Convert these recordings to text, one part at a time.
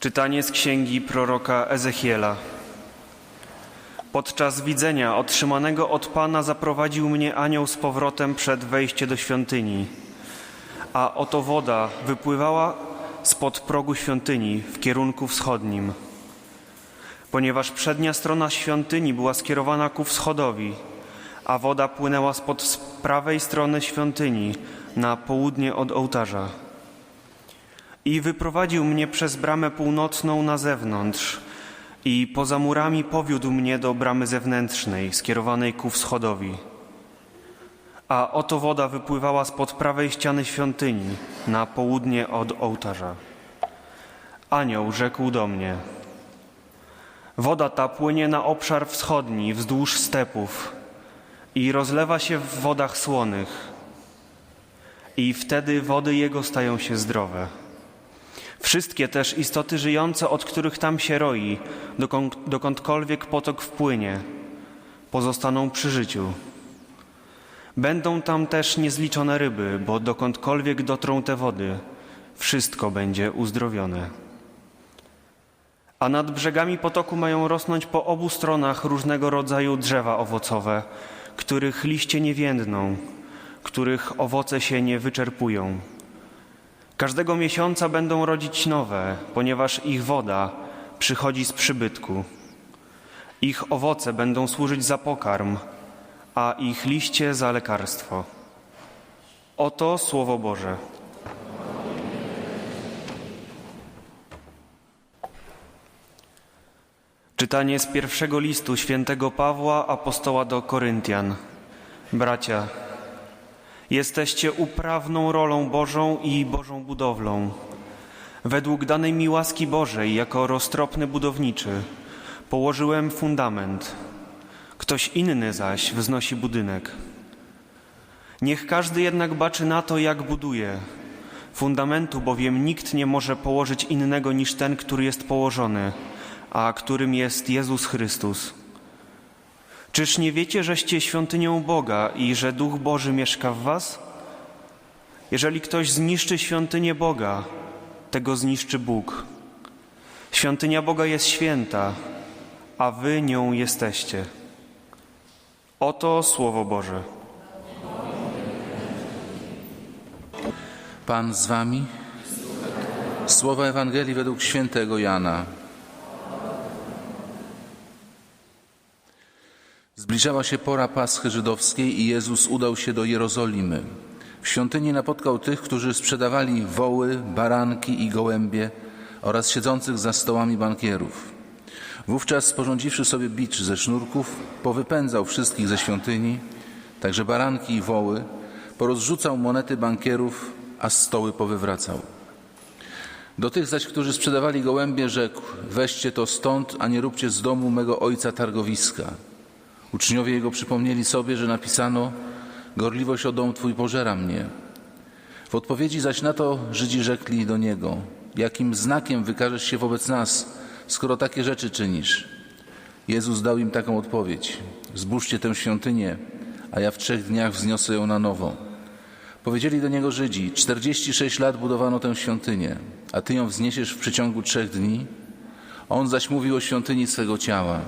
Czytanie z księgi proroka Ezechiela. Podczas widzenia otrzymanego od Pana zaprowadził mnie anioł z powrotem przed wejście do świątyni. A oto woda wypływała spod progu świątyni w kierunku wschodnim. Ponieważ przednia strona świątyni była skierowana ku wschodowi, a woda płynęła spod prawej strony świątyni na południe od ołtarza. I wyprowadził mnie przez bramę północną na zewnątrz i poza murami powiódł mnie do bramy zewnętrznej, skierowanej ku wschodowi. A oto woda wypływała spod prawej ściany świątyni, na południe od ołtarza. Anioł rzekł do mnie: Woda ta płynie na obszar wschodni, wzdłuż stepów i rozlewa się w wodach słonych. I wtedy wody jego stają się zdrowe. Wszystkie też istoty żyjące, od których tam się roi, dokąd, dokądkolwiek potok wpłynie, pozostaną przy życiu. Będą tam też niezliczone ryby, bo dokądkolwiek dotrą te wody, wszystko będzie uzdrowione. A nad brzegami potoku mają rosnąć po obu stronach różnego rodzaju drzewa owocowe, których liście nie więdną, których owoce się nie wyczerpują. Każdego miesiąca będą rodzić nowe, ponieważ ich woda przychodzi z przybytku. Ich owoce będą służyć za pokarm, a ich liście za lekarstwo. Oto Słowo Boże. Czytanie z pierwszego listu świętego Pawła, apostoła do Koryntian. Bracia, Jesteście uprawną rolą Bożą i Bożą budowlą. Według danej mi łaski Bożej, jako roztropny budowniczy, położyłem fundament. Ktoś inny zaś wznosi budynek. Niech każdy jednak baczy na to, jak buduje. Fundamentu bowiem nikt nie może położyć innego niż ten, który jest położony, a którym jest Jezus Chrystus. Czyż nie wiecie, żeście świątynią Boga i że Duch Boży mieszka w was? Jeżeli ktoś zniszczy świątynię Boga, tego zniszczy Bóg. Świątynia Boga jest święta, a wy nią jesteście. Oto Słowo Boże. Pan z wami. Słowa Ewangelii według świętego Jana. Zbliżała się pora Paschy żydowskiej i Jezus udał się do Jerozolimy. W świątyni napotkał tych, którzy sprzedawali woły, baranki i gołębie oraz siedzących za stołami bankierów. Wówczas sporządziwszy sobie bicz ze sznurków, powypędzał wszystkich ze świątyni, także baranki i woły, porozrzucał monety bankierów, a stoły powywracał. Do tych zaś, którzy sprzedawali gołębie, rzekł: Weźcie to stąd, a nie róbcie z domu mego ojca targowiska. Uczniowie jego przypomnieli sobie, że napisano: Gorliwość o dom twój pożera mnie. W odpowiedzi zaś na to Żydzi rzekli do niego: Jakim znakiem wykażesz się wobec nas, skoro takie rzeczy czynisz? Jezus dał im taką odpowiedź: Zbóżcie tę świątynię, a ja w trzech dniach wzniosę ją na nowo. Powiedzieli do niego Żydzi: 46 lat budowano tę świątynię, a ty ją wzniesiesz w przeciągu trzech dni? On zaś mówił o świątyni swego ciała.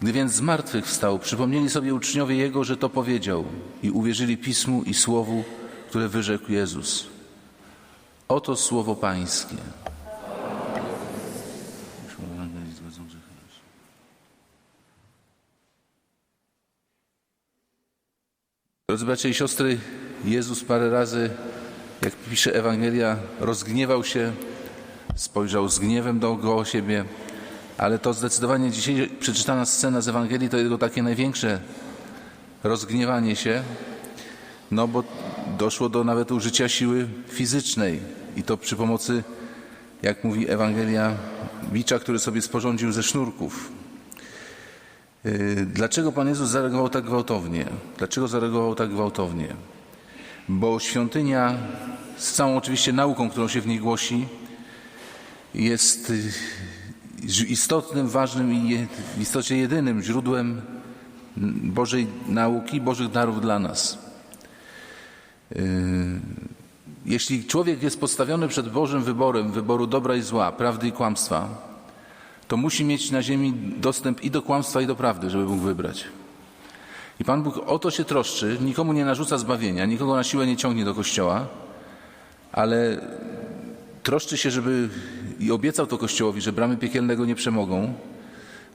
Gdy więc z martwych wstał, przypomnieli sobie uczniowie Jego, że to powiedział i uwierzyli Pismu i Słowu, które wyrzekł Jezus. Oto Słowo Pańskie. Drodzy bracia i siostry, Jezus parę razy, jak pisze Ewangelia, rozgniewał się, spojrzał z gniewem dookoła siebie, ale to zdecydowanie dzisiaj przeczytana scena z Ewangelii to jego takie największe rozgniewanie się, no bo doszło do nawet użycia siły fizycznej i to przy pomocy, jak mówi Ewangelia, bicza, który sobie sporządził ze sznurków. Yy, Dlaczego Pan Jezus zareagował tak gwałtownie? Dlaczego zareagował tak gwałtownie? Bo świątynia z całą oczywiście nauką, którą się w niej głosi, jest yy, istotnym, ważnym i w istocie jedynym źródłem Bożej nauki, Bożych darów dla nas. Yy, jeśli człowiek jest postawiony przed Bożym wyborem, wyboru dobra i zła, prawdy i kłamstwa, to musi mieć na ziemi dostęp i do kłamstwa, i do prawdy, żeby mógł wybrać. I Pan Bóg o to się troszczy, nikomu nie narzuca zbawienia, nikogo na siłę nie ciągnie do kościoła, ale troszczy się, żeby i obiecał to Kościołowi, że bramy piekielnego nie przemogą,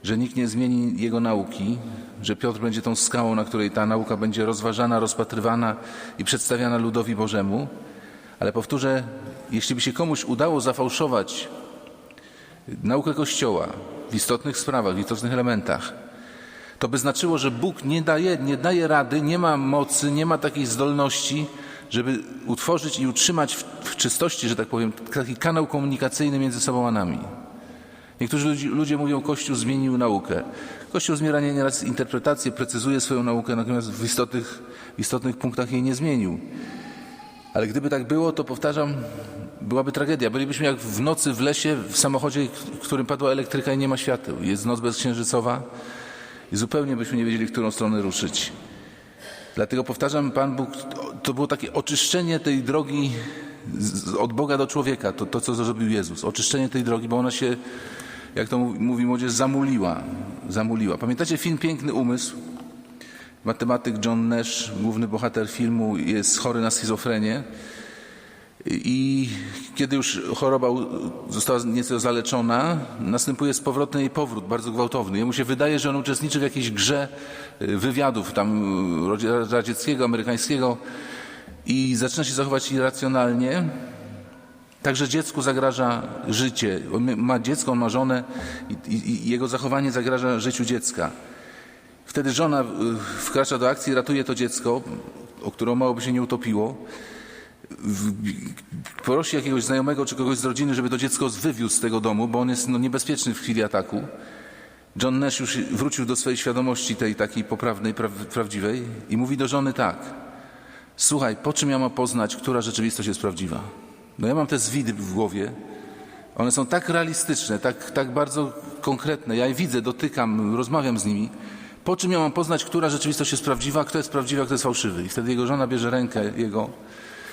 że nikt nie zmieni jego nauki, że Piotr będzie tą skałą, na której ta nauka będzie rozważana, rozpatrywana i przedstawiana ludowi Bożemu. Ale powtórzę, jeśli by się komuś udało zafałszować naukę Kościoła w istotnych sprawach, w istotnych elementach, to by znaczyło, że Bóg nie daje, nie daje rady, nie ma mocy, nie ma takiej zdolności, żeby utworzyć i utrzymać w, w czystości, że tak powiem, taki kanał komunikacyjny między sobą a nami. Niektórzy ludzie, ludzie mówią, Kościół zmienił naukę. Kościół zmienia nieraz interpretację, precyzuje swoją naukę, natomiast w istotnych, w istotnych punktach jej nie zmienił. Ale gdyby tak było, to powtarzam, byłaby tragedia. Bylibyśmy jak w nocy w lesie, w samochodzie, w którym padła elektryka i nie ma świateł. Jest noc bezksiężycowa i zupełnie byśmy nie wiedzieli, w którą stronę ruszyć. Dlatego powtarzam, Pan Bóg, to było takie oczyszczenie tej drogi od Boga do człowieka, to, to co zrobił Jezus. Oczyszczenie tej drogi, bo ona się, jak to mówi młodzież, zamuliła. zamuliła. Pamiętacie film Piękny Umysł? Matematyk John Nash, główny bohater filmu, jest chory na schizofrenię. I kiedy już choroba została nieco zaleczona, następuje z powrotem jej powrót, bardzo gwałtowny. Jemu się wydaje, że on uczestniczy w jakiejś grze y, wywiadów tam y, radzieckiego, amerykańskiego i zaczyna się zachować irracjonalnie. Także dziecku zagraża życie. On ma dziecko, on ma żonę i, i, i jego zachowanie zagraża życiu dziecka. Wtedy żona y, wkracza do akcji, ratuje to dziecko, o które mało by się nie utopiło prosi jakiegoś znajomego czy kogoś z rodziny, żeby to dziecko wywiózł z tego domu, bo on jest no, niebezpieczny w chwili ataku. John Nash już wrócił do swojej świadomości tej takiej poprawnej, pra prawdziwej i mówi do żony tak. Słuchaj, po czym ja mam poznać, która rzeczywistość jest prawdziwa? No ja mam te zwidy w głowie. One są tak realistyczne, tak, tak bardzo konkretne. Ja je widzę, dotykam, rozmawiam z nimi. Po czym ja mam poznać, która rzeczywistość jest prawdziwa, kto jest prawdziwy, a kto jest fałszywy? I wtedy jego żona bierze rękę jego,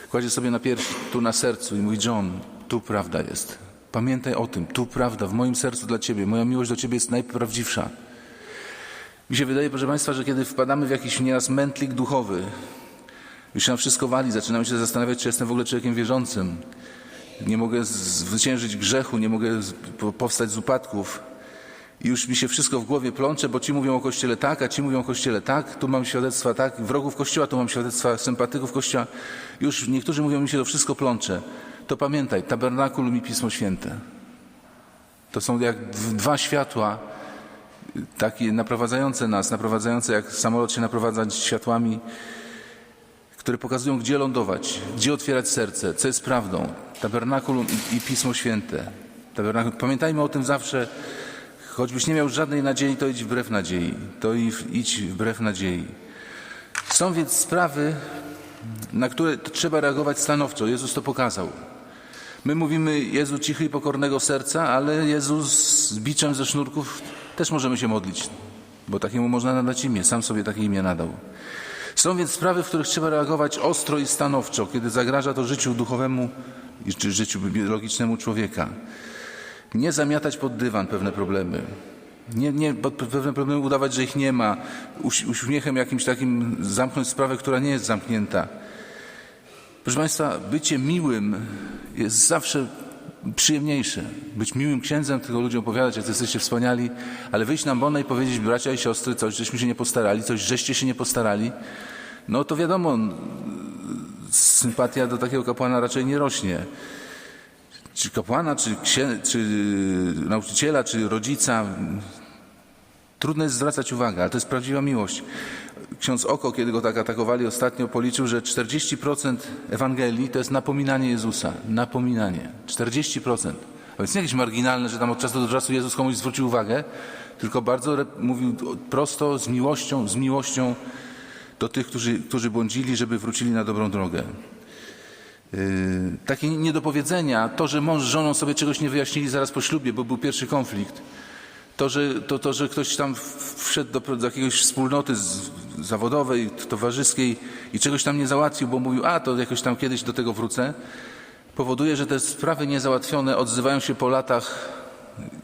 kładzie sobie na piersi, tu na sercu i mówi: John, tu prawda jest. Pamiętaj o tym, tu prawda, w moim sercu dla ciebie, moja miłość do ciebie jest najprawdziwsza. Mi się wydaje, proszę Państwa, że kiedy wpadamy w jakiś nieraz mętlik duchowy, już nam wszystko wali, zaczynamy się zastanawiać, czy jestem w ogóle człowiekiem wierzącym. Nie mogę zwyciężyć grzechu, nie mogę powstać z upadków. Już mi się wszystko w głowie plącze, bo ci mówią o Kościele tak, a ci mówią o Kościele tak, tu mam świadectwa tak, wrogów Kościoła, tu mam świadectwa sympatyków Kościoła. Już niektórzy mówią, mi się to wszystko plącze. To pamiętaj, tabernakulum i Pismo Święte. To są jak dwa światła, takie naprowadzające nas, naprowadzające jak samolot się naprowadza światłami, które pokazują, gdzie lądować, gdzie otwierać serce, co jest prawdą. Tabernakulum i, i Pismo Święte. Tabernakulum. Pamiętajmy o tym zawsze, choćbyś nie miał żadnej nadziei, to idź wbrew nadziei. To idź wbrew nadziei. Są więc sprawy, na które trzeba reagować stanowczo. Jezus to pokazał. My mówimy Jezu cichy i pokornego serca, ale Jezus z biczem ze sznurków też możemy się modlić, bo takiemu można nadać imię. Sam sobie takie imię nadał. Są więc sprawy, w których trzeba reagować ostro i stanowczo, kiedy zagraża to życiu duchowemu czy życiu biologicznemu człowieka. Nie zamiatać pod dywan pewne problemy. Nie, nie pewne problemy udawać, że ich nie ma. Uś, uśmiechem jakimś takim zamknąć sprawę, która nie jest zamknięta. Proszę Państwa, bycie miłym jest zawsze przyjemniejsze. Być miłym księdzem, tylko ludziom opowiadać, jak jesteście wspaniali, ale wyjść na bonę i powiedzieć, bracia i siostry, coś żeśmy się nie postarali, coś żeście się nie postarali, no to wiadomo, sympatia do takiego kapłana raczej nie rośnie. Czy kapłana, czy, księ, czy nauczyciela, czy rodzica, trudno jest zwracać uwagę, ale to jest prawdziwa miłość. Ksiądz Oko, kiedy go tak atakowali ostatnio, policzył, że 40% Ewangelii to jest napominanie Jezusa. Napominanie. 40%. A więc nie jakieś marginalne, że tam od czasu do czasu Jezus komuś zwrócił uwagę, tylko bardzo mówił prosto, z miłością, z miłością do tych, którzy, którzy błądzili, żeby wrócili na dobrą drogę. Yy, takie niedopowiedzenia, to, że mąż z żoną sobie czegoś nie wyjaśnili zaraz po ślubie, bo był pierwszy konflikt, to, że, to, to, że ktoś tam wszedł do, do jakiejś wspólnoty z, zawodowej, towarzyskiej i czegoś tam nie załatwił, bo mówił, a to jakoś tam kiedyś do tego wrócę, powoduje, że te sprawy niezałatwione odzywają się po latach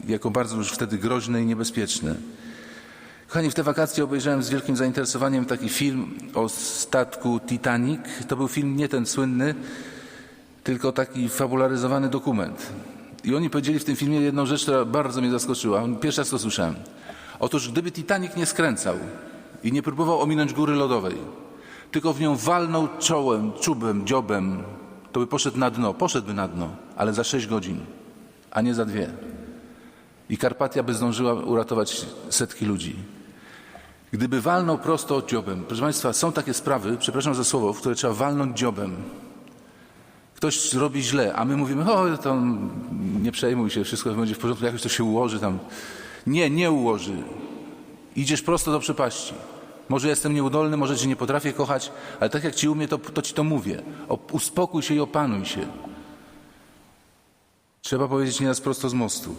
jako bardzo już wtedy groźne i niebezpieczne. Kochani, w te wakacje obejrzałem z wielkim zainteresowaniem taki film o statku Titanic. To był film nie ten słynny, tylko taki fabularyzowany dokument. I oni powiedzieli w tym filmie jedną rzecz, która bardzo mnie zaskoczyła. Pierwszy to słyszałem. Otóż gdyby Titanic nie skręcał i nie próbował ominąć góry lodowej, tylko w nią walnął czołem, czubem, dziobem, to by poszedł na dno. Poszedłby na dno, ale za 6 godzin, a nie za dwie. I Karpatia by zdążyła uratować setki ludzi. Gdyby walnął prosto dziobem. Proszę Państwa, są takie sprawy, przepraszam za słowo, w które trzeba walnąć dziobem. Ktoś robi źle, a my mówimy, o, to nie przejmuj się, wszystko będzie w porządku, jakoś to się ułoży tam. Nie, nie ułoży. Idziesz prosto do przepaści. Może jestem nieudolny, może cię nie potrafię kochać, ale tak jak ci umie, to, to ci to mówię. O, uspokój się i opanuj się. Trzeba powiedzieć nieraz prosto z mostu.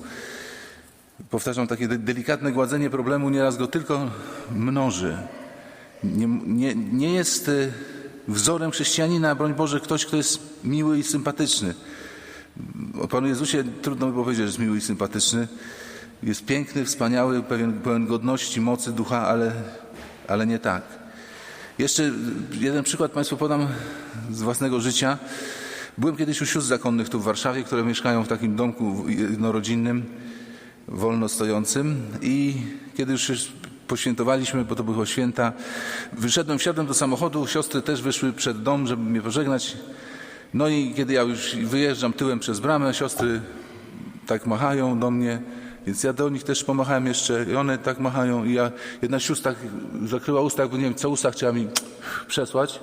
Powtarzam, takie de- delikatne gładzenie problemu nieraz go tylko mnoży. Nie, nie, nie jest y, wzorem chrześcijanina, broń Boże, ktoś, kto jest miły i sympatyczny. O Panu Jezusie trudno by powiedzieć, że jest miły i sympatyczny. Jest piękny, wspaniały, pewien, pełen godności, mocy ducha, ale, ale nie tak. Jeszcze jeden przykład Państwu podam z własnego życia. Byłem kiedyś u sióstr zakonnych tu w Warszawie, które mieszkają w takim domku jednorodzinnym, wolno stojącym i kiedy już poświętowaliśmy, bo to było święta, wyszedłem, wsiadłem do samochodu, siostry też wyszły przed dom, żeby mnie pożegnać. No i kiedy ja już wyjeżdżam tyłem przez bramę, siostry tak machają do mnie, więc ja do nich też pomachałem jeszcze i one tak machają i ja, jedna z sióstr tak zakryła usta, jakby nie wiem, co usta chciała mi przesłać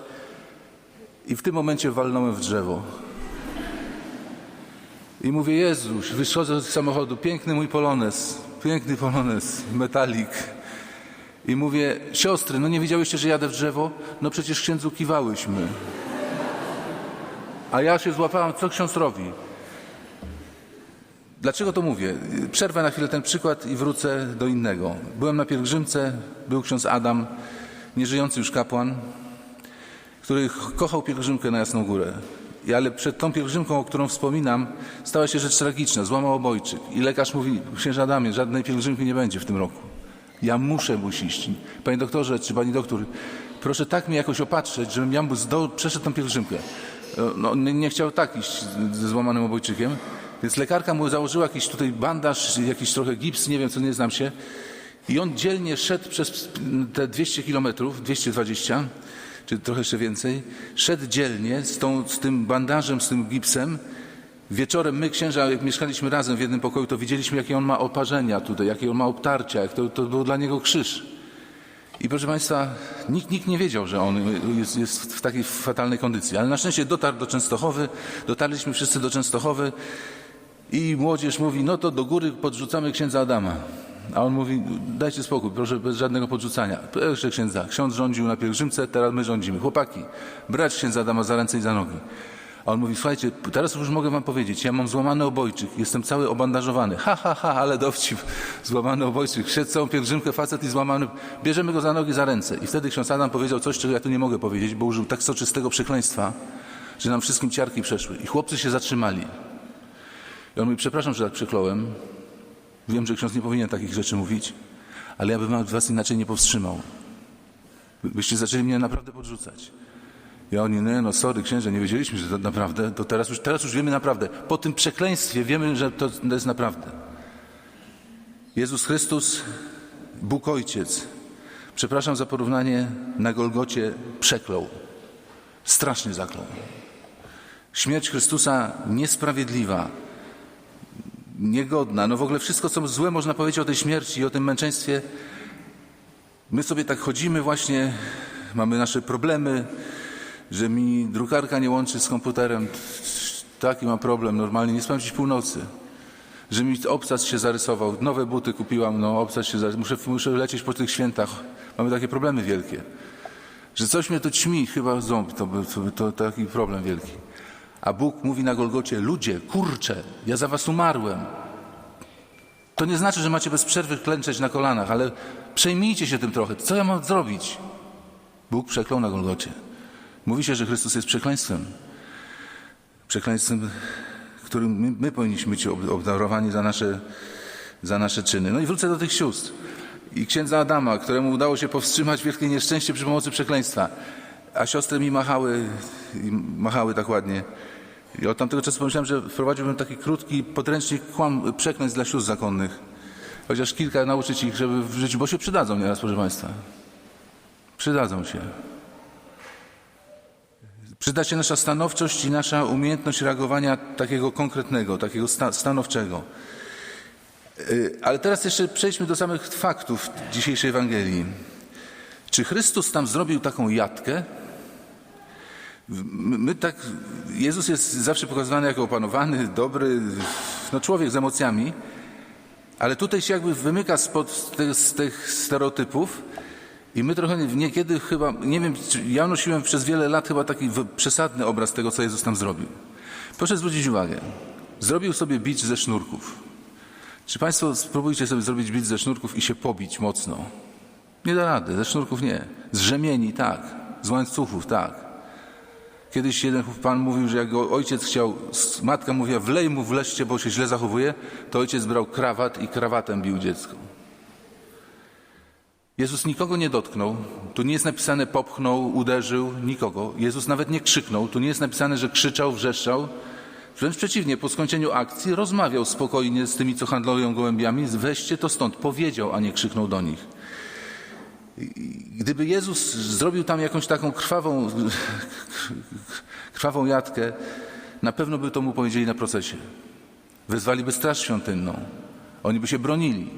i w tym momencie walnąłem w drzewo. I mówię, Jezuś, wychodzę z samochodu, piękny mój polones, piękny polones, metalik. I mówię, siostry, no nie wiedziałyście, że jadę w drzewo? No przecież księdzu kiwałyśmy. A ja się złapałam, co ksiądz robi. Dlaczego to mówię? Przerwę na chwilę ten przykład i wrócę do innego. Byłem na pielgrzymce, był ksiądz Adam, nieżyjący już kapłan, który ch- kochał pielgrzymkę na Jasną Górę. I Ale przed tą pielgrzymką, o którą wspominam, stała się rzecz tragiczna. Złamał obojczyk. I lekarz mówi, księże Adamie, żadnej pielgrzymki nie będzie w tym roku. Ja muszę mu iść. Panie doktorze, czy pani doktor, proszę tak mnie jakoś opatrzyć, żebym ja mu zdo- przeszedł tą pielgrzymkę. E, No, nie, nie chciał tak iść ze złamanym obojczykiem. Więc lekarka mu założyła jakiś tutaj bandaż, jakiś trochę gips, nie wiem co, nie znam się. I on dzielnie szedł przez te 200 kilometrów, 220, czy trochę jeszcze więcej, szedł dzielnie z, tą, z tym bandażem, z tym gipsem. Wieczorem my, księża, jak mieszkaliśmy razem w jednym pokoju, to widzieliśmy, jakie on ma oparzenia tutaj, jakie on ma obtarcia, jak to, to był dla niego krzyż. I proszę Państwa, nikt, nikt nie wiedział, że on jest, jest w takiej fatalnej kondycji. Ale na szczęście dotarł do Częstochowy, dotarliśmy wszyscy do Częstochowy i młodzież mówi, no to do góry podrzucamy księdza Adama. A on mówi, dajcie spokój, proszę, bez żadnego podrzucania. Proszę księdza, ksiądz rządził na pielgrzymce, teraz my rządzimy. Chłopaki, brać księdza Adama za ręce i za nogi. A on mówi, słuchajcie, teraz już mogę wam powiedzieć, ja mam złamany obojczyk, jestem cały obandażowany. Ha, ha, ha, ale dowcip, złamany obojczyk. Szedł całą pielgrzymkę, facet i złamany. Bierzemy go za nogi, za ręce. I wtedy ksiądz Adam powiedział coś, czego ja tu nie mogę powiedzieć, bo użył tak soczystego przekleństwa, że nam wszystkim ciarki przeszły. I chłopcy się zatrzymali. I on mówi, przepraszam, że tak przekląłem. Wiem, że ksiądz nie powinien takich rzeczy mówić, ale ja bym was inaczej nie powstrzymał. By- Byście zaczęli mnie naprawdę podrzucać. I oni, nie no sorry księże, nie wiedzieliśmy, że to naprawdę, to teraz już, teraz już wiemy naprawdę. Po tym przekleństwie wiemy, że to, to jest naprawdę. Jezus Chrystus, Bóg Ojciec, przepraszam za porównanie, na Golgocie przeklął. Strasznie zaklął. Śmierć Chrystusa niesprawiedliwa, niegodna, no w ogóle wszystko, co złe można powiedzieć o tej śmierci i o tym męczeństwie. My sobie tak chodzimy właśnie, mamy nasze problemy, że mi drukarka nie łączy z komputerem. Taki mam problem, normalnie nie spałem dziś północy. Że mi obcas się zarysował, nowe buty kupiłam, no obcas się zarysował. Muszę, muszę lecieć po tych świętach. Mamy takie problemy wielkie. Że coś mnie tu ćmi, chyba ząb, to, to, to taki problem wielki. A Bóg mówi na Golgocie, ludzie, kurczę, ja za was umarłem. To nie znaczy, że macie bez przerwy klęczeć na kolanach, ale przejmijcie się tym trochę. Co ja mam zrobić? Bóg przeklął na Golgocie. Mówi się, że Chrystus jest przekleństwem. Przekleństwem, którym my, my powinniśmy być ob- obdarowani za nasze, za nasze czyny. No i wrócę do tych sióstr. I księdza Adama, któremu udało się powstrzymać wielkie nieszczęście przy pomocy przekleństwa. A siostry mi machały, machały tak ładnie. I od tamtego czasu pomyślałem, że wprowadziłbym taki krótki podręcznik kłam, przekleństw dla sióstr zakonnych. Chociaż kilka nauczyć ich, żeby w życiu, bo się przydadzą nieraz, proszę Państwa. Przydadzą się. Przyda się nasza stanowczość i nasza umiejętność reagowania takiego konkretnego, takiego sta, stanowczego. Y, Ale teraz jeszcze przejdźmy do samych faktów dzisiejszej Ewangelii. Czy Chrystus tam zrobił taką jatkę? My tak, Jezus jest zawsze pokazywany jako opanowany, dobry, no człowiek z emocjami, ale tutaj się jakby wymyka spod tych, z tych stereotypów i my trochę niekiedy chyba, nie wiem, ja nosiłem przez wiele lat chyba taki przesadny obraz tego, co Jezus tam zrobił. Proszę zwrócić uwagę. Zrobił sobie bić ze sznurków. Czy Państwo spróbujcie sobie zrobić bić ze sznurków i się pobić mocno? Nie da rady, ze sznurków nie. Z rzemieni tak, z łańcuchów tak. Kiedyś jeden pan mówił, że jak go ojciec chciał, matka mówiła wlej mu wleszcie, bo się źle zachowuje, to ojciec brał krawat i krawatem bił dziecko. Jezus nikogo nie dotknął, tu nie jest napisane popchnął, uderzył, nikogo. Jezus nawet nie krzyknął, tu nie jest napisane, że krzyczał, wrzeszczał. Wręcz przeciwnie, po skończeniu akcji rozmawiał spokojnie z tymi, co handlują gołębiami, weźcie to stąd, powiedział, a nie krzyknął do nich. Gdyby Jezus zrobił tam jakąś taką krwawą, krwawą jatkę, na pewno by to mu powiedzieli na procesie. Wezwaliby straż świątynną. Oni by się bronili.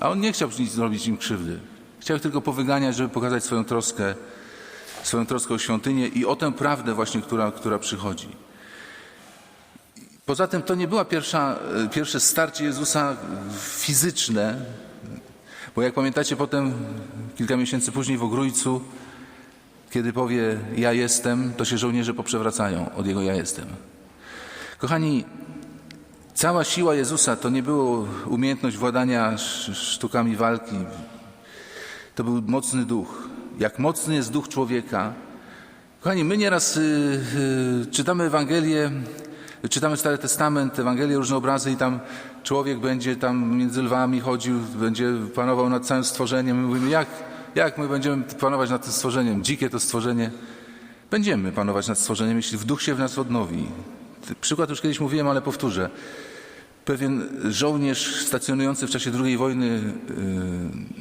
A on nie chciał nic zrobić im krzywdy. Chciał tylko powyganiać, żeby pokazać swoją troskę, swoją troskę o świątynię i o tę prawdę właśnie, która, która przychodzi. Poza tym to nie była pierwsza, e, pierwsze starcie Jezusa fizyczne, bo jak pamiętacie potem, kilka miesięcy później w Ogrójcu, kiedy powie ja jestem, to się żołnierze poprzewracają od jego ja jestem. Kochani, cała siła Jezusa to nie było umiejętność władania sz- sztukami walki. To był mocny duch. Jak mocny jest duch człowieka. Kochani, my nieraz y, y, czytamy Ewangelię, czytamy Stary Testament, Ewangelię, różne obrazy i tam człowiek będzie tam między lwami chodził, będzie panował nad całym stworzeniem. My mówimy, jak, jak my będziemy panować nad tym stworzeniem? Dzikie to stworzenie. Będziemy panować nad stworzeniem, jeśli w duch się w nas odnowi. Przykład już kiedyś mówiłem, ale powtórzę. Pewien żołnierz stacjonujący w czasie II wojny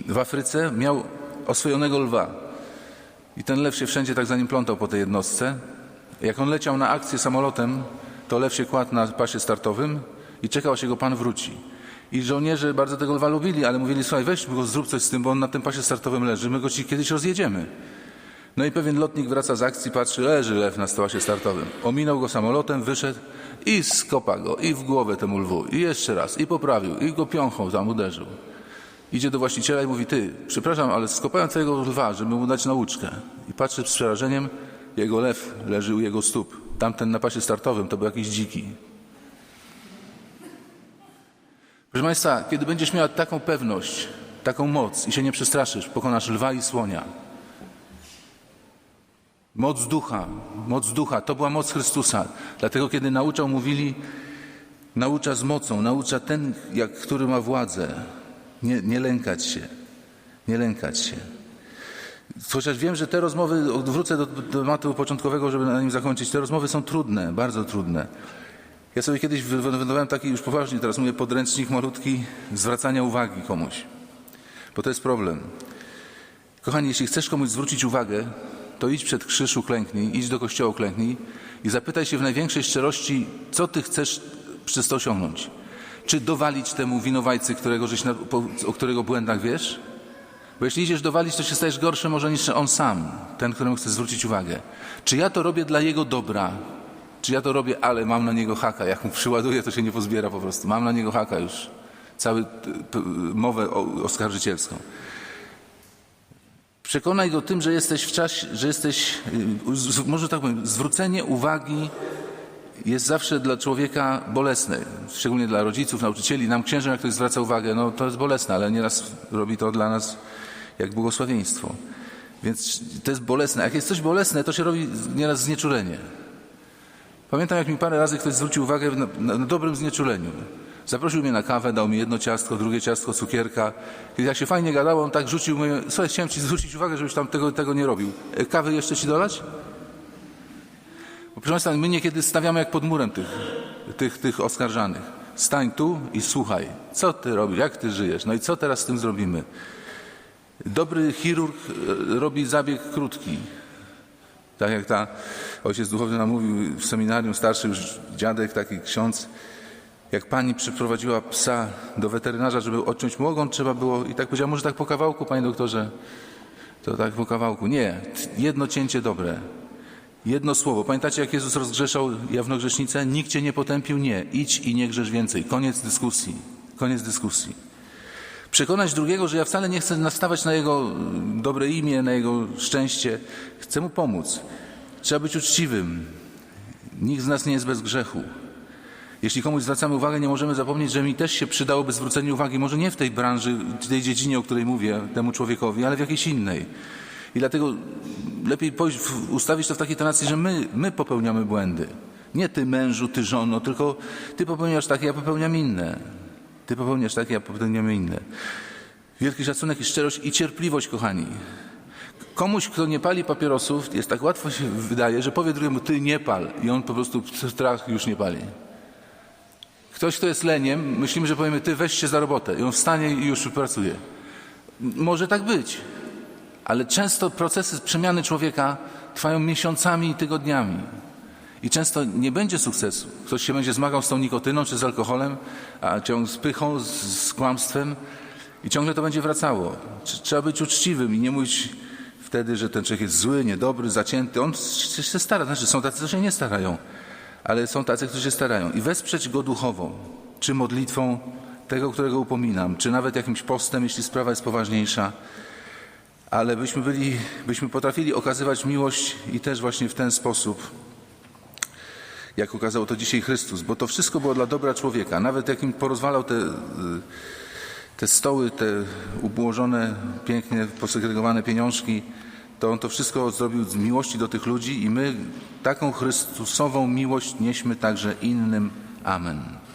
yy, w Afryce miał oswojonego lwa. I ten lew się wszędzie tak za nim plątał po tej jednostce. Jak on leciał na akcję samolotem, to lew się kładł na pasie startowym i czekał, aż jego pan wróci. I żołnierze bardzo tego lwa lubili, ale mówili, słuchaj, weź go, zrób coś z tym, bo on na tym pasie startowym leży, my go ci kiedyś rozjedziemy. No i pewien lotnik wraca z akcji, patrzy, leży lew na pasie startowym. Ominął go samolotem, wyszedł i skopa go, i w głowę temu lwu, i jeszcze raz, i poprawił, i go piąchą tam uderzył. Idzie do właściciela i mówi, ty, przepraszam, ale skopałem twojego lwa, żeby mu dać nauczkę. I patrzy z przerażeniem, jego lew leży u jego stóp. Tamten na pasie startowym to był jakiś dziki. Proszę Państwa, kiedy będziesz miała taką pewność, taką moc i się nie przestraszysz, pokonasz lwa i słonia. Moc ducha, moc ducha, to była moc Chrystusa. Dlatego kiedy nauczał, mówili, naucza z mocą, naucza ten, jak, który ma władzę. Nie, nie lękać się, nie lękać się. Chociaż wiem, że te rozmowy, wrócę do, tematu początkowego, żeby na nim zakończyć, te rozmowy są trudne, bardzo trudne. Ja sobie kiedyś wy- wynotowałem taki, już poważnie teraz mówię, podręcznik malutki zwracania uwagi komuś. Bo to jest problem. Kochani, jeśli chcesz komuś zwrócić uwagę, to idź przed krzyż, uklęknij, idź do kościoła, uklęknij i zapytaj się w największej szczerości, co ty chcesz przez to osiągnąć. Czy dowalić temu winowajcy, którego żeś na, po, o którego błędach wiesz? Bo jeśli idziesz dowalić, to się stajesz gorszy może niż on sam, ten, któremu chcesz zwrócić uwagę. Czy ja to robię dla jego dobra? Czy ja to robię, ale mam na niego haka. Jak mu przyładuję, to się nie pozbiera po prostu. Mam na niego haka już. Cały mowę oskarżycielską. Przekonaj go tym, że jesteś w czasie, że jesteś, y, może tak powiem, zwrócenie uwagi jest zawsze dla człowieka bolesne, szczególnie dla rodziców, nauczycieli. Nam księżom, jak ktoś zwraca uwagę, no to jest bolesne, ale nieraz robi to dla nas jak błogosławieństwo. Więc to jest bolesne. Jak jest coś bolesne, to się robi nieraz znieczulenie. Pamiętam, jak mi parę razy ktoś zwrócił uwagę na, na, na dobrym znieczuleniu. Zaprosił mnie na kawę, dał mi jedno ciastko, drugie ciastko, cukierka. Kiedy jak się fajnie gadało, on tak rzucił mnie, słuchaj, chciałem ci zwrócić uwagę, żebyś tam tego, tego nie robił. E, Kawy jeszcze ci dolać? Bo proszę Państwa, my niekiedy stawiamy jak pod murem tych, tych, tych oskarżanych. Stań tu i słuchaj, co ty robisz, jak ty żyjesz, no i co teraz z tym zrobimy? Dobry chirurg e, robi zabieg krótki. Tak jak ta ojciec duchowny nam mówił w seminarium, starszy już dziadek, taki ksiądz, jak pani przyprowadziła psa do weterynarza, żeby odciąć mu ogon, trzeba było, i tak powiedziała, może tak po kawałku, panie doktorze, to tak po kawałku. Nie, jedno cięcie dobre. Jedno słowo. Pamiętacie, jak Jezus rozgrzeszał jawnogrzesznicę? Nikt cię nie potępił? Nie. Idź i nie grzesz więcej. Koniec dyskusji. Koniec dyskusji. Przekonać drugiego, że ja wcale nie chcę nastawać na jego dobre imię, na jego szczęście. Chcę mu pomóc. Trzeba być uczciwym. Nikt z nas nie jest bez grzechu. Jeśli komuś zwracamy uwagę, nie możemy zapomnieć, że mi też się przydałoby zwrócenie uwagi, może nie w tej branży, w tej dziedzinie, o której mówię temu człowiekowi, ale w jakiejś innej. I dlatego lepiej ustawić to w takiej tonacji, że my, my popełniamy błędy. Nie ty mężu, ty żono, tylko ty popełniasz takie, ja popełniam inne. Ty popełniasz takie, ja popełniam inne. Wielki szacunek i szczerość i cierpliwość, kochani. Komuś, kto nie pali papierosów, jest tak łatwo się wydaje, że powie drugiemu, ty nie pal. I on po prostu strach już nie pali. Ktoś, kto jest leniem, myślimy, że powiemy, ty weź się za robotę. I on wstanie i już pracuje. Może tak być. Ale często procesy przemiany człowieka trwają miesiącami i tygodniami. I często nie będzie sukcesu. Ktoś się będzie zmagał z tą nikotyną czy z alkoholem, a ciąg z pychą, z, z kłamstwem i ciągle to będzie wracało. Tr- Trzeba być uczciwym i nie mówić wtedy, że ten człowiek jest zły, niedobry, zacięty. On się stara. Znaczy są tacy, co się nie starają, ale są tacy, którzy się starają. I wesprzeć go duchowo, czy modlitwą tego, którego upominam, czy nawet jakimś postem, jeśli sprawa jest poważniejsza ale byśmy byli, byśmy potrafili okazywać miłość i też właśnie w ten sposób, jak okazał to dzisiaj Chrystus, bo to wszystko było dla dobra człowieka. Nawet jak im porozwalał te, te stoły, te ułożone, pięknie posegregowane pieniążki, to on to wszystko zrobił z miłości do tych ludzi i my taką Chrystusową miłość nieśmy także innym. Amen.